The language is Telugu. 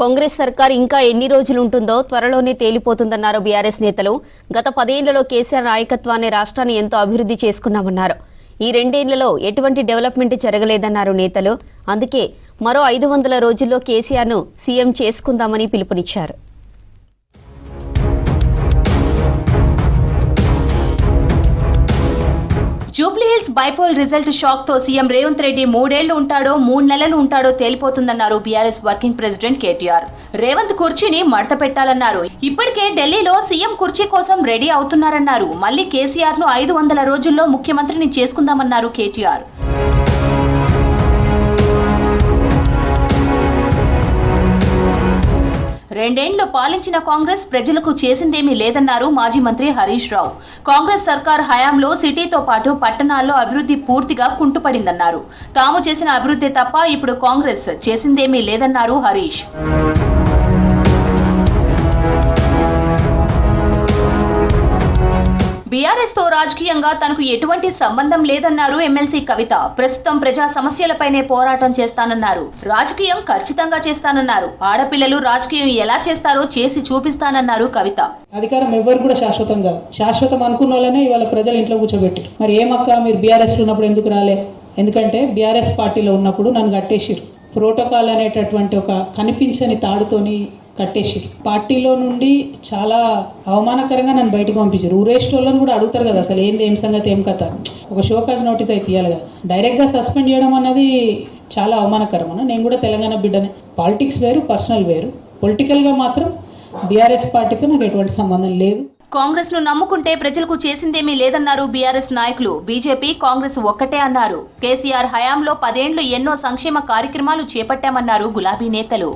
కాంగ్రెస్ సర్కార్ ఇంకా ఎన్ని రోజులు ఉంటుందో త్వరలోనే తేలిపోతుందన్నారు బీఆర్ఎస్ నేతలు. గత పదేళ్ళలో కేసీఆర్ నాయకత్వాన్ని రాష్ట్రాన్ని ఎంతో అభివృద్ధి చేసుకున్నామన్నారు. ఈ రెండేళ్ళలో ఎటువంటి డెవలప్మెంట్ జరగలేదన్నారు నేతలు. అందుకే మరో ఐదు వందల రోజుల్లో కేసీఆర్ను సీఎం చేసుకుందామని పిలుపునిచ్చారు. జూబ్లీహిల్స్ బైపోల్ రిజల్ట్ షాక్తో సీఎం రేవంత్ రెడ్డి మూడేళ్ళు ఉంటాడో మూడు నెలలు ఉంటాడో తేలిపోతుందన్నారు BRS working president KTR. Revanth కుర్చీని మడత పెట్టాలన్నారు. ఇప్పటికే ఢిల్లీలో సీఎం కుర్చీ కోసం రెడీ అవుతున్నారన్నారు. మళ్ళీ కేసీఆర్ను ఐదు వందల రోజుల్లో ముఖ్యమంత్రిని చేసుకుందామన్నారు కేటీఆర్. రెండేండ్లు పాలించిన కాంగ్రెస్ ప్రజలకు చేసిందేమీ లేదన్నారు మాజీ మంత్రి హరీష్ రావు. కాంగ్రెస్ సర్కార్ హయాంలో సిటీతో పాటు పట్టణాల్లో అభివృద్ధి పూర్తిగా కుంటుపడిందన్నారు. తాము చేసిన అభివృద్ధి తప్ప ఇప్పుడు కాంగ్రెస్ చేసిందేమీ లేదన్నారు హరీష్. టీఆర్ఎస్తో రాజకీయంగా తనకు ఎటువంటి సంబంధం లేదన్నారు ఎమ్మెల్సీ కవిత. ప్రస్తుతం ప్రజా సమస్యలపైనే పోరాటం చేస్తానన్నారు. రాజకీయం ఖచ్చితంగా చేస్తానన్నారు. ఆడపిల్లలు రాజకీయం ఎలా చేస్తారో చేసి చూపిస్తానన్నారు కవిత. అధికారం ఎవరు కూడా శాశ్వతం కాదు శాశ్వతం అనుకున్న వాళ్ళనే ఇవాళ ప్రజలు ఇంట్లో కూర్చోబెట్టారు. మరి ఏమక్క మీరు బీఆర్ఎస్ ఉన్నప్పుడు ఎందుకు రాలే? ఎందుకంటే బీఆర్ఎస్ పార్టీలో ఉన్నప్పుడు నన్ను కట్టేసిరు ప్రోటోకాల్ అనేటటువంటి ఒక కనిపించని తాడుతోని కట్టేసిరు పార్టీలో నుండి చాలా అవమానకరంగా నన్ను బయటకు పంపించారు. ఊరేస్టోళ్ళని కూడా అడుగుతారు కదా అసలు ఏంది ఏం సంగతి ఏం కథ? ఒక షోకాజ్ నోటీస్ అయితే ఇవ్వాలి కదా. డైరెక్ట్గా సస్పెండ్ చేయడం అన్నది చాలా అవమానకరం అన్న. నేను కూడా తెలంగాణ బిడ్డనే. పాలిటిక్స్ వేరు పర్సనల్ వేరు. పొలిటికల్గా మాత్రం బీఆర్ఎస్ పార్టీతో నాకు ఎటువంటి సంబంధం లేదు. కాంగ్రెస్ను నమ్ముకుంటే ప్రజలకు చేసిందేమీ లేదన్నారు బీఆర్ఎస్ నాయకులు. బీజేపీ కాంగ్రెస్ ఒక్కటే అన్నారు. కేసీఆర్ హయాంలో పదేండ్లు ఎన్నో సంక్షేమ కార్యక్రమాలు చేపట్టామన్నారు గులాబీ నేతలు.